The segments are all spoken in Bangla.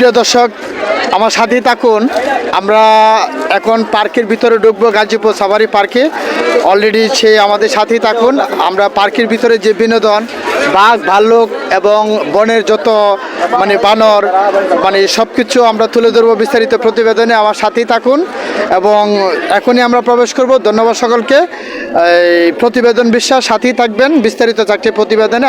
প্রিয় দর্শক, আমার সাথেই থাকুন। আমরা এখন পার্কের ভিতরে ঢুকবো, গাজীপুর সাফারি পার্কে। অলরেডি সে আমাদের সাথেই থাকুন। আমরা পার্কের ভিতরে যে বিনোদন, বাঘ, ভাল্লুক এবং বনের যত মানে বানর মানে সব কিছু আমরা তুলে ধরবো বিস্তারিত প্রতিবেদনে। আমার সাথেই থাকুন এবং এখনই আমরা প্রবেশ করব। ধন্যবাদ সকলকে। এই প্রতিবেদন বিশ্বাস, সাথেই থাকবেন। বিস্তারিত চাকরি প্রতিবেদনে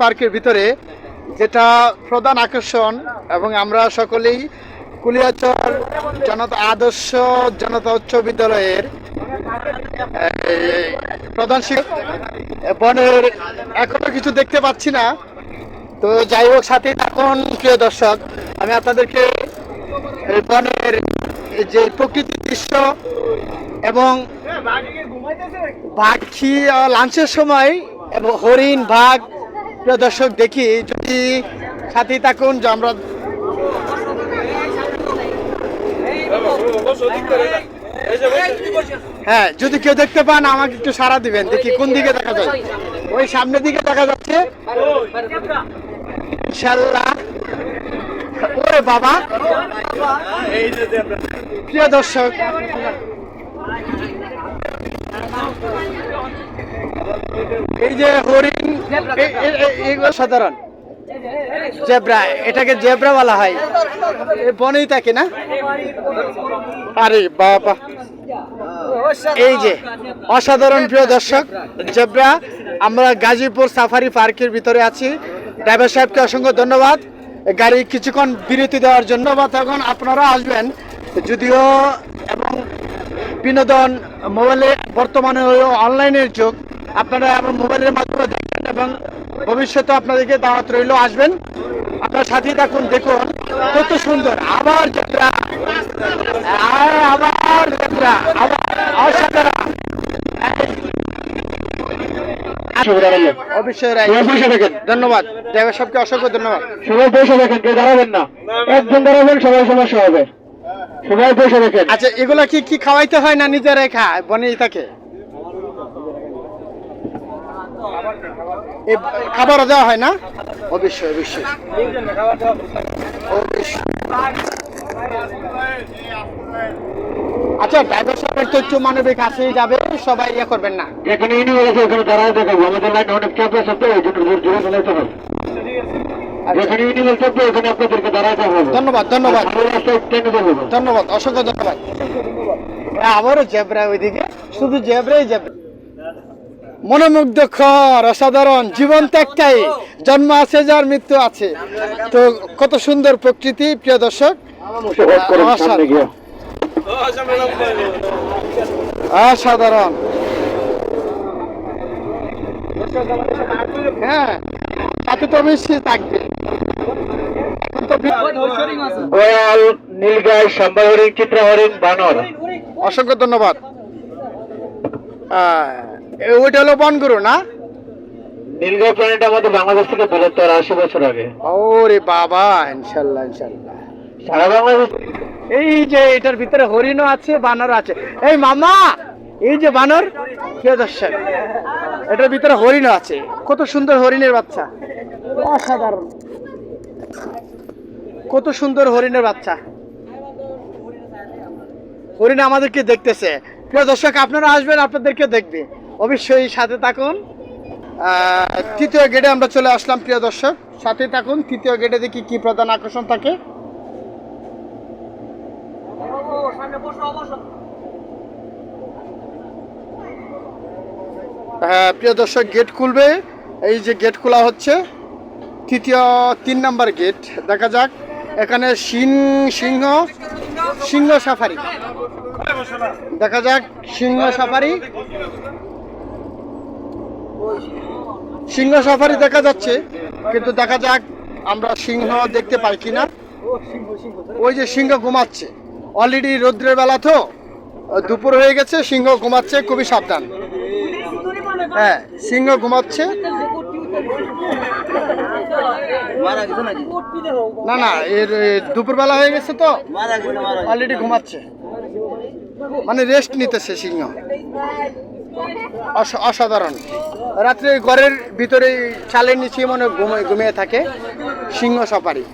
পার্কের ভিতরে যেটা প্রধান আকর্ষণ এবং আমরা সকলেই কুলিয়াচর জনতা আদর্শ জনতা উচ্চ বিদ্যালয়ের প্রধান শিক্ষক বনের এখনও কিছু দেখতে পাচ্ছি না। তো যাই হোক সাথে থাকুন প্রিয় দর্শক। আমি আপনাদেরকে বনের যে প্রকৃতির দৃশ্য এবং পাখি লাঞ্চের সময় এবং হরিণ বাঘ প্রিয় দর্শক, দেখি যদি সাথে থাকুন, যে আমরা হ্যাঁ যদি কেউ দেখতে পান, আমাকে একটু সাড়া দিবেন। দেখি কোন দিকে দেখা যায়। ওই সামনের দিকে দেখা যাচ্ছে। ওরে বাবা। প্রিয় দর্শক এই যে হরিণ এগুলো সাধারণ। জেব্রা, এটাকে জেব্রা বলা হয়। বনেই থাকে না? আরে বাবা। এই যে, অসাধারণ প্রিয় দর্শক, জেব্রা, আমরা গাজীপুর সাফারি পার্কের ভিতরে আছি। ড্রাইভার সাহেবকে অসংখ্য ধন্যবাদ। গাড়ি কিছুক্ষণ বিরতি দেওয়ার জন্য বা তখন আপনারা আসবেন। যদিও এবং বিনোদন মোবাইলে বর্তমানে অনলাইনের যুগ আপনারা আমার মোবাইলের মাধ্যমে দেখবেন এবং ভবিষ্যতে আপনাদেরকে দাওয়াত রইল আসবেন। আপনার সাথে থাকুন দেখুন। কত সুন্দর। আবার যাত্রা। আবার যাত্রা। আবার অসাধারণ। ধন্যবাদ। সাহেবকে অসংখ্য ধন্যবাদ। সবাই বসে দেখেন কেউ দাঁড়াবেন না। একজন দাঁড়াবেন সবাই সমস্যা হবে। সবাই বসে দেখেন। আচ্ছা এগুলা কি কি খাওয়াইতে হয় না নিজেরাই খায় বনেই থাকে। খাবারও দেওয়া হয় না? অবশ্যই অবশ্যই। আচ্ছা ড্রাইভার সাহেবের তো একটু মানবিক কাছেই যাবে সবাই ইয়ে করবেন না। এখানে ইউনিভার্স আছে ওখানে দাঁড়ায় দেখাবো আমাদের লাইনে অনেক ক্যাব আছে তো ওই জন্য জোর চালাইতে হবে। যেখানে ইউনিভার্স থাকবে ওখানে আপনাদেরকে দাঁড়াইতে হবে। ধন্যবাদ ধন্যবাদ। ধন্যবাদ অসংখ্য ধন্যবাদ। হ্যাঁ, আবারও জেব্রা ওইদিকে শুধু জেব্রাই জেব্রা। মনোমুগ্ধকর অসাধারণ জীবন তো একটাই। জন্ম আছে যার মৃত্যু আছে। তো কত সুন্দর প্রকৃতি প্রিয় দর্শক। অসাধারণ। হ্যাঁ তাতে তো থাকবে। নীলগাই হরিণ চিত্রা হরিণ বানর। অসংখ্য ধন্যবাদ। এ- ওইটা হলো বনগুরু না? নীলগাই প্রাণীটা আমাদের বাংলাদেশ থেকে আশি বছর আগে। ওরে বাবা ইনশাল্লাহ ইনশাল্লাহ। সারা বাংলাদেশ এই যে এটার ভিতরে হরিণও আছে বানর আছে। এই মামা এই যে বানর প্রিয় দর্শক এটার ভিতরে হরিণও আছে। কত সুন্দর হরিণের বাচ্চা। অসাধারণ। কত সুন্দর হরিণের বাচ্চা। হরিণ আমাদেরকে দেখতেছে। প্রিয় দর্শক আপনারা আসবেন আপনাদেরকে দেখবে। অবশ্যই সাথে থাকুন। তৃতীয় গেটে আমরা চলে আসলাম, প্রিয় দর্শক। সাথে থাকুন, তৃতীয় গেটে দেখি কি প্রধান আকর্ষণ থাকে। হ্যাঁ প্রিয় দর্শক, গেট খুলবে। এই যে গেট খোলা হচ্ছে, তৃতীয় তিন নাম্বার গেট। দেখা যাক, এখানে সিং, সিংহ সিংহ সাফারি। দেখা যাক, সিংহ সাফারি। সিংহ সাফারি দেখা যাচ্ছে, কিন্তু দেখা যাক আমরা সিংহ দেখতে পাই কিনা। ওই যে সিংহ ঘুমাচ্ছে। অলরেডি রৌদ্রের বেলা তো, দুপুর হয়ে গেছে, সিংহ ঘুমাচ্ছে, খুবই সাবধান। হ্যাঁ সিংহ ঘুমাচ্ছে। না না, এর দুপুরবেলা হয়ে গেছে তো অলরেডি ঘুমাচ্ছে। মানে রেস্ট নিতেছে সিংহ। অসাধারণ। রাত্রে ঘরের ভিতরে চালের নিচে মনে ঘুমিয়ে ঘুমিয়ে থাকে। সিংহ সাফারি।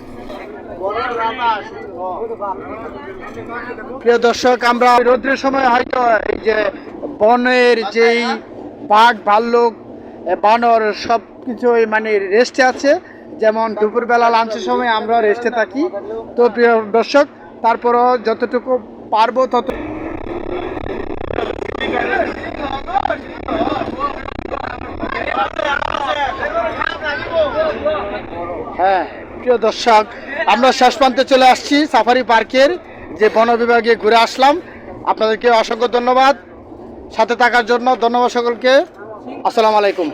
প্রিয় দর্শক, আমরা রৌদ্রের সময় হয়তো এই যে বনের যেই বাঘ, ভাল্লুক বানর সব কিছুই মানে রেস্টে আছে। যেমন দুপুরবেলা লাঞ্চের সময় আমরা রেস্টে থাকি। তো প্রিয় দর্শক, তারপরও যতটুকু পারব তত হ্যাঁ প্রিয় দর্শক, আমরা শেষ প্রান্তে চলে আসছি সাফারি পার্কের যে বন বিভাগে ঘুরে আসলাম। আপনাদেরকে অসংখ্য ধন্যবাদ। সাথে থাকার জন্য ধন্যবাদ সকলকে। আসসালামু আলাইকুম।